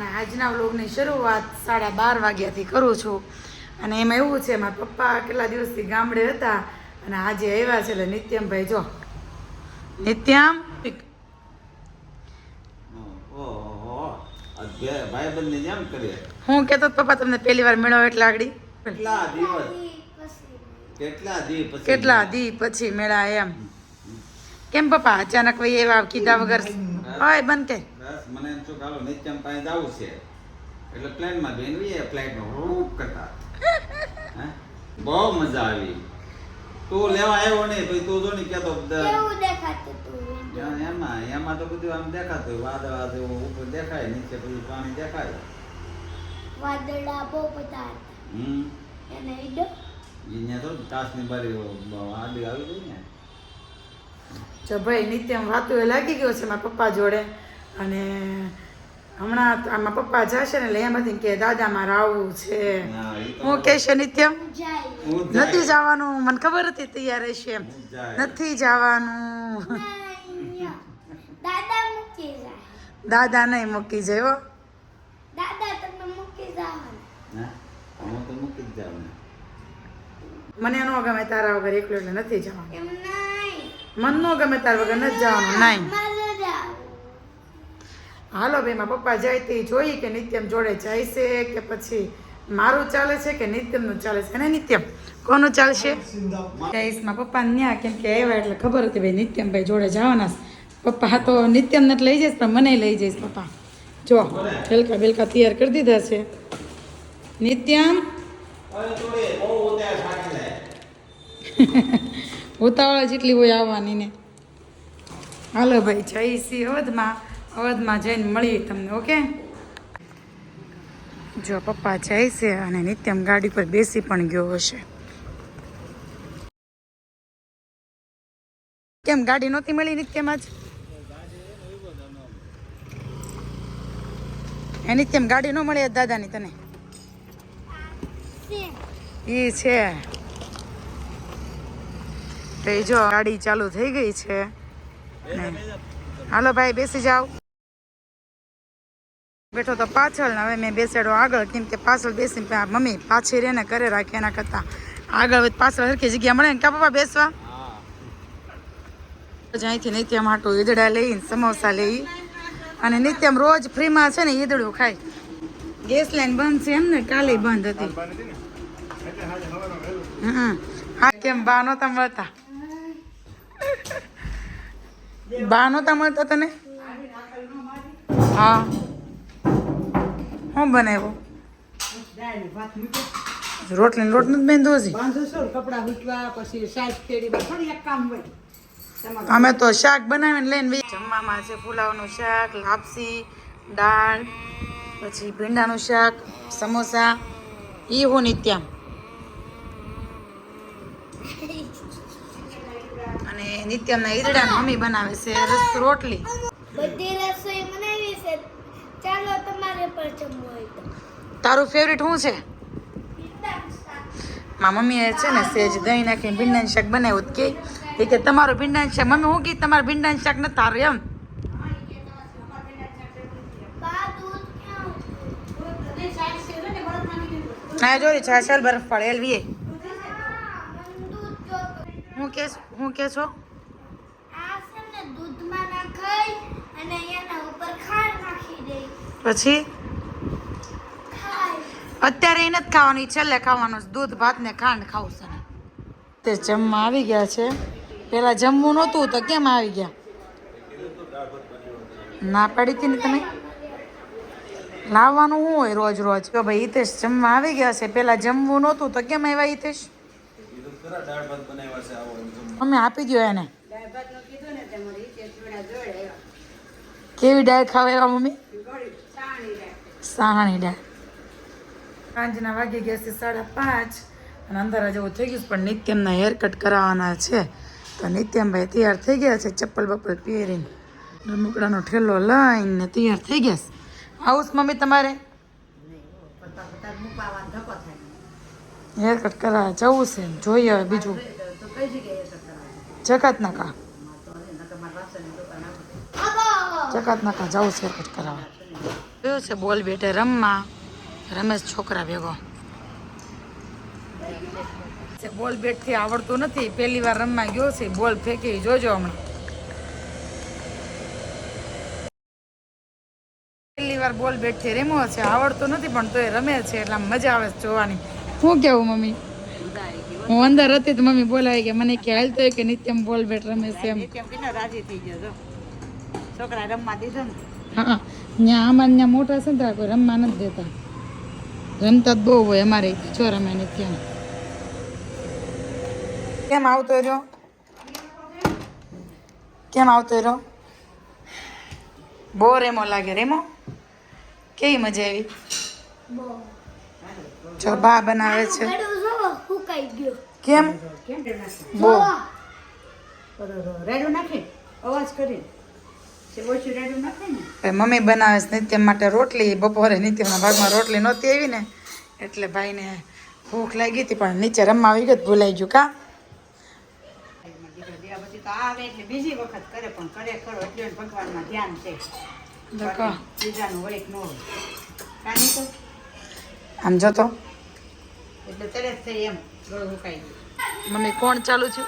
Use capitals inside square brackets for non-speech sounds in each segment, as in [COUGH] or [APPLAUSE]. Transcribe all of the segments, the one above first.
અને આજના વ્લોગની શરૂઆત સાડા બાર વાગ્યાથી કરું છું. અને એમાં એવું છે મારા પપ્પા કેટલા દિવસથી ગામડે હતા અને આજે આવ્યા છે એટલે નિત્યમભાઈ જો. નિત્યમ હું કેતો પપ્પા તમને પહેલી વાર મેળો એટલે આગળ? કેટલા દી પછી કેટલા દી પછી મેળા એમ? કેમ પપ્પા અચાનક ભાઈ એવા કીધા વગર? હોય બન કે મને કાલો નિત્યમ પાસે જવું છે. એટલે પ્લેનમાં બેનવી ફ્લાઇટમાં રૂપ કરતા હે? બહુ મજા આવી. તું લેવા આવ્યો નહીં પછી તું જો ને કહેતો દ- કેવું દેખાતું તું video? એમાં એમાં તો બધું આમ દેખાતું હોય. વાદળ વાદળ ઉપર દેખાય નીચે બધું પાણી દેખાય. વાદળા બહુ બધા હમ. એને ઈડો? અહીંયા તો તાસની બારી આડી આવી ગઈ ને. જો ભાઈ નિત્યમ વાતો એ લાગી ગયો છે મારા પપ્પા જોડે. અને હમણાં તો આમાં પપ્પા જશે ને એટલે એમાંથી કે દાદા મારે આવવું છે. હા, કહેશે નિત્યમ નથી જવાનું. મને ખબર હતી તૈયાર રહેશે એમ. નથી જવાનું. દાદા મૂકી જાય. દાદા નહીં મૂકી જાય હો. દાદા તમે મૂકી. મને ન ગમે તારા વગર એકલું એટલે નથી જવાનું. એમ મન ન ગમે તારા વગર નથી જવાનું. નહીં. હાલો ભાઈ મારા પપ્પા જાય તે જોઈ કે નિત્યમ જોડે જાય છે કે પછી મારું ચાલે છે કે નિત્યમનું ચાલે છે? અને નિત્યમ કોનું ચાલશે? જઈશ મારા પપ્પા ન્યા કેમ કે આવ્યા એટલે ખબર હતી ભાઈ નિત્યમભાઈ જોડે જવાના પપ્પા હા તો નિત્યમને લઈ જઈશ પણ મને લઈ જઈશ પપ્પા. જો બેલકા બેલકા તૈયાર કરી દીધા છે. નિત્યમ? [LAUGHS] ઉતાવળ જેટલી હોય આવવાની ને. હાલો ભાઈ જઈશી અવધમાં અવધમાં જઈને મળીએ તમને ઓકે? જો પપ્પા જાય છે અને નિત્યમ ગાડી પર બેસી પણ ગયો હશે. કેમ ગાડી નહોતી મળી નિત્યમ આજ? એ નિત્યમ ગાડી ન મળી દાદાની તને? એ છે. તો જો ગાડી ચાલુ થઈ ગઈ છે. ને હાલો ભાઈ બેસી જાઓ. બેઠો તો પાછળ ને હવે મેં બેસાડો આગળ કેમ કે પાછળ બેસીને મમ્મી પાછી રે ને ઘરે રાખે એના કરતાં. આગળ પાછળ સરખી જગ્યા મળે ને કા પપ્પા બેસવા? અહીંથી નિત્યમ હાટું ઈદડા લઈને સમોસા લઈ. અને નિત્યમ રોજ ફ્રીમાં છે ને ઈદડું ખાય. ગેસ લાઈન બંધ છે એમ ને કાલે બંધ હતી. હા કેમ બા નહોતા મળતા? બા નહોતા મળતા તને? હા. શું બનાવ્યો? રોટલી લોટ નથી કપડા વીટવા પછી અમે તો શાક બનાવીને લઈને જમવામાં છે પુલાવનું શાક, લાપસી, દાળ, પછી ભીંડાનું શાક, સમોસા. ઈ હું નિત્યમ અને નિત્યમના ઈદડા મમ્મી બનાવે છે રસ રોટલી. બધી રસોઈ બનાવી છે. ચાલો તમારે પણ જમવું હોય તો. તારું ફેવરિટ શું છે? મારા મમ્મીએ છે ને સેજ દહીં નાખીને ભીંડાનું શાક બનાવ્યું તો કે એ કે તમારું ભીંડાનું શાક મમ્મી હું કી તમારું ભીંડાનું શાક નથી તારું એમ. હા દૂધ ક્યાં ના જોરી છા ચાલ બરફ પડે એલવીએ. હું કે હું કે છો દૂધમાં અને એના ઉપર ખાંડ નાખી દે. પછી? અત્યારે એ નથી ખાવાની છેલ્લે ખાવાનું. દૂધ ભાત ને ખાંડ ખાવું છે તે જમવા આવી ગયા છે. પેલા જમવું નહોતું તો કેમ આવી ગયા? ના પાડી હતી ને તમે? લાવવાનું શું હોય રોજ રોજ કે ભાઈ હિતેશ જમવા આવી ગયા છે? પેલા જમવું નહોતું તો કેમ આવ્યા હિતેશ? અમે આપી દો એને દાળ ભાતનું કીધું ને તમારી તે થોડા જોડે એવા. કેવી દાળ ખાવા એવા મમ્મી? સાણી દાળ સાંજના વાગી ગયા છે સાડા પાંચ અને અંધારા જેવું થઈ ગયું છે, પણ નિત્યમના હેર કટ કરાવવાના છે. તો નિત્યમભાઈ તૈયાર થઈ ગયા છે ચપ્પલ બપ્પલ પહેરીને. રમકડાનો ઠેલો લઈને તૈયાર થઈ ગયા છે. આવું મમ્મી તમારે? હેર કટ કરાવવા જવું છે જોઈએ હવે બીજું. જકાત નાકા જકાત નાકા જવું છે કટ કરાવવા. છે બોલ બેટે રમવા રમેશ છોકરા ભેગો. બોલ બેટથી આવડતું નથી. પહેલી વાર રમવા ગયો છે. બોલ ફેંકી જોજો હમણાં. પહેલી વાર બોલ બેટથી રમ્યો છે. આવડતું નથી, પણ તોય રમે છે. એટલે મજા આવે છે જોવાની. શું કેવું, મમ્મી? હું અંદર હતી તો મમ્મી બોલાવી કે મને કે હાલતો કે નિત્યમ બોલ બેટ રમે છે એમ. રાજી થઈ ગયો છોકરા રમવા દીધો ને. હા ત્યાં અમારે ત્યાં મોટા છે ત્યાં કોઈ રમવા નથી દેતા. રમતા જ બહુ હોય અમારે જો રમે ત્યાં. કેમ આવતો રહ્યો? કેમ આવતો રહ્યો? બહુ રેમો લાગે રેમો? કેવી મજા આવી? જો બા બનાવે છે. કેમ? બહુ રેડું નાખે? અવાજ કરી. મમ્મી બનાવે છે નિત્યમ માટે રોટલી. બપોરે નિત્યમના ભાગમાં રોટલી નહોતી આવી ને એટલે ભાઈને ભૂખ લાગી હતી પણ નીચે રમવા આવી ગયો તો ભૂલાઈ ગયું કા? એમાં દીકરો દિયા કોણ ચાલુ છું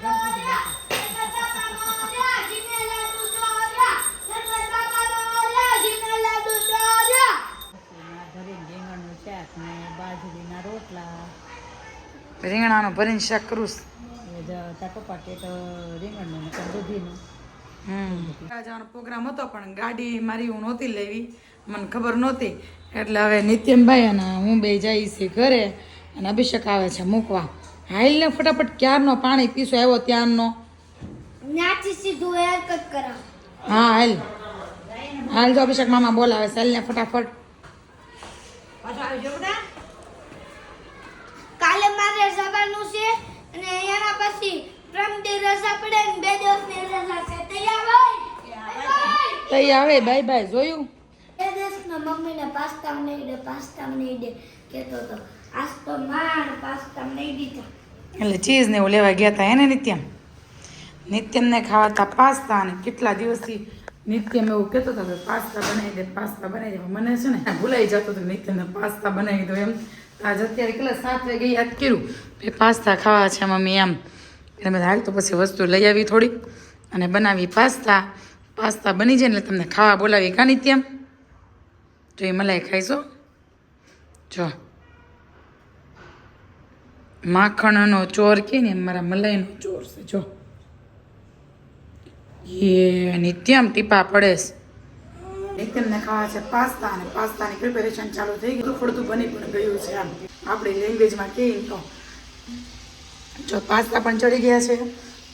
એટલે બીજી વખત ને બાજરીના રોટલા. રીંગણાનું ભરીને શાક કરું છું. એ જ તાર પપ્પા કે તો રીંગણનું દૂધીનું. જવાનો પ્રોગ્રામ હતો પણ ગાડી મારી હું નહોતી લેવી. મને ખબર નહોતી. એટલે હવે નિત્યમભાઈ અને હું બે જઈએ છીએ ઘરે અને અભિષેક આવે છે મૂકવા. હાલ ને ફટાફટ ક્યારનો પાણી પીસો આવ્યો ત્યારનો? હા હાલ. હાલ જો અભિષેક મામા બોલાવે છે. હાલને ફટાફટ. પાછો આવજો બધા કાલે મારે જવાનું છે અને એના પછી ત્રણ દિવસ પડે ને બે દિવસની રજા છે. તૈયાર હોય? તૈયાર હોય. Bye bye. જોયું? બે દિવસના મમ્મીને પાસ્તા નહીં દે પાસ્તા નહીં દે કહેતો તો આજ તો માણ પાસ્તા નહીં દીધા. એટલે ચીઝ ને એવું લેવા ગયા હતા એને નિત્યમ? નિત્યમને ખાવાતા પાસ્તા અને કેટલા દિવસથી નિત્યમ એવું કહેતો હતો કે પાસ્તા બનાવી દે, પાસ્તા બનાવી દે. મને છે ને ભૂલાઈ જતો હતો નિત્યમને પાસ્તા બનાવી દો એમ. આજ અત્યારે કેટલા, સાત વાગે યાદ કર્યું કે પાસ્તા ખાવા છે મમ્મી એમ. એટલે મેં હાલ તો પછી વસ્તુ લઈ આવી થોડી અને બનાવી પાસ્તા. પાસ્તા બની જાય એટલે તમને ખાવા બોલાવી કા નિત્યમ? જો એ મલાઈ ખાઈશો જો. માખણનો ચોર કે ને, મારા મલાઈનો ચોર છે. જો. એ નિત્યમ ટીપા પડે છે નિત્યમને ખાવા છે પાસ્તા અને પાસ્તાની પ્રિપેરેશન ચાલુ થઈ ગયું થોડું બની પણ ગયું છે આમ. આપણી લેંગ્વેજમાં કહીએ તો. જો પાસ્તા પણ ચડી ગયા છે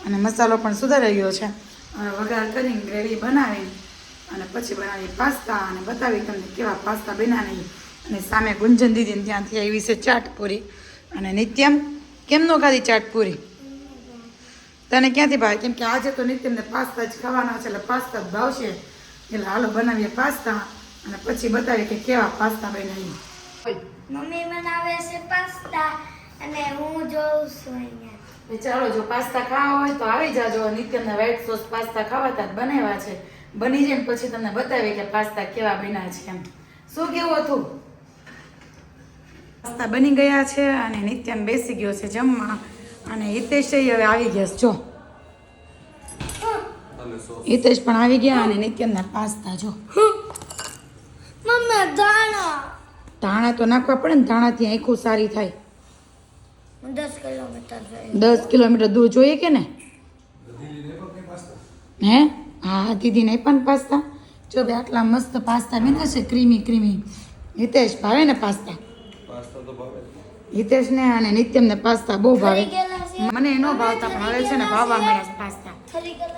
અને મસાલો પણ સુધારાઈ ગયો છે. હવે વઘાર કરીને ગ્રેવી બનાવી અને પછી બનાવી પાસ્તા અને બતાવી તમને કેવા પાસ્તા બનાવી અને સામે ગુંજન દીદીને ત્યાંથી આવી છે ચાટપુરી અને નિત્યમ, કેમનો ખાધી ચાટપુરી તને ક્યાંથી ભાવે? કેમ કે આજે તો નિત્યમને પાસ્તા જ ખાવાના છે એટલે પાસ્તા જ ભાવશે. એટલે હાલો બનાવીએ પાસ્તા અને પછી બતાવીએ કે કેવા પાસ્તા બનાવીએ મમ્મી બનાવે છે પાસ્તા અને હું જોઉં છું અહીંયા. ચાલો જો પાસ્તા ખાવા હોય તો આવી જાજો. નિત્યમને વ્હાઈટ સોસ પાસ્તા ખાવાતા જ બનાવ્યા છે. બની જાય ને પછી તમને બતાવીએ કે પાસ્તા કેવા બન્યા છે એમ. શું કેવું હતું? પાસ્તા બની ગયા છે અને નિત્યમ બેસી ગયો છે જમવા. અને હિતેશ હવે આવી ગયા જો. હિતેશ પણ આવી ગયા અને નિત્યમના પાસ્તા જો. મમ્મી દાણા. ધાણા તો નાખવા પડે ને ધાણાથી આંખું સારી થાય. દસ કિલોમીટર દૂર જોઈએ કે ને? હે? હા દીદીને પણ પાસ્તા. જો બે આટલા મસ્ત પાસ્તા બન્યા છે ક્રીમી ક્રીમી. હિતેશ ભાવે ને પાસ્તા? હિતેશને અને નિત્યમને પાસ્તા બહુ ભાવે. મને એનો ભાવતા પણ હવે છે ને ભાવવા મળ્યા છે પાસ્તા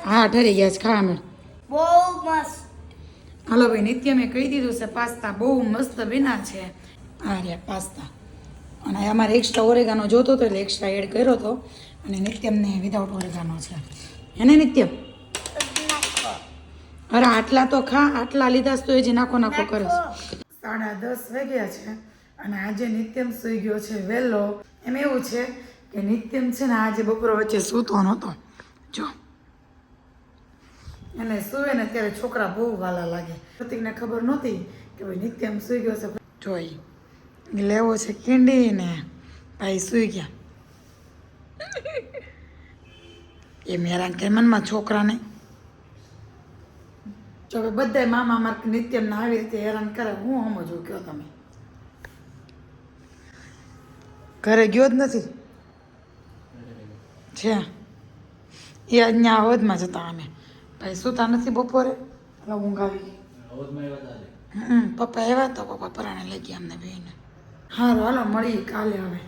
હા ઠરી ગયા છે ખાવા મળે. બહુ મસ્ત. હાલો ભાઈ નિત્ય મેં કહી દીધું છે પાસ્તા બહુ મસ્ત વિના છે. આ રહ્યા પાસ્તા. અને અમારે એક્સ્ટ્રા ઓરેગાનો જોતો હતો એટલે એક્સ્ટ્રા એડ કર્યો હતો. અને નિત્યમને વિધાઉટ ઓરેગાનો છે. એને નિત્યમ અરે આટલા તો ખા આટલા લીધા તો એ જ નાખો નાખો કરે છે. સાડા દસ વાગ્યા છે અને આજે નિત્યમ સુઈ ગયો છે વહેલો એમ એવું છે કે નિત્યમ છે ને આજે બપોર વચ્ચે સૂતો નહોતો. જો. અને સૂવે ને ત્યારે છોકરા બહુ વાલા લાગે. પ્રતિકને ખબર નહોતી કે ભાઈ નિત્યમ સૂઈ ગયો છે. જોઈ લેવો છે કીંડી ને ભાઈ સૂઈ ગયા. એ મેરા કે મનમાં છોકરાને જો બધા મામા માર્ક નિત્યમને આવી રીતે હેરાન કરે, હું સમજું કયો તમે? ઘરે ગયો જ નથી. છે. એ અહીંયા અવધમાં જતા અમે. ભાઈ સુતા નથી બપોરે? એટલે ઊંઘ આવી હમ પપ્પા એવા તો પપ્પા પરાણે લઈ ગયા અમને બેને હારું હાલો મળીએ કાલે હવે.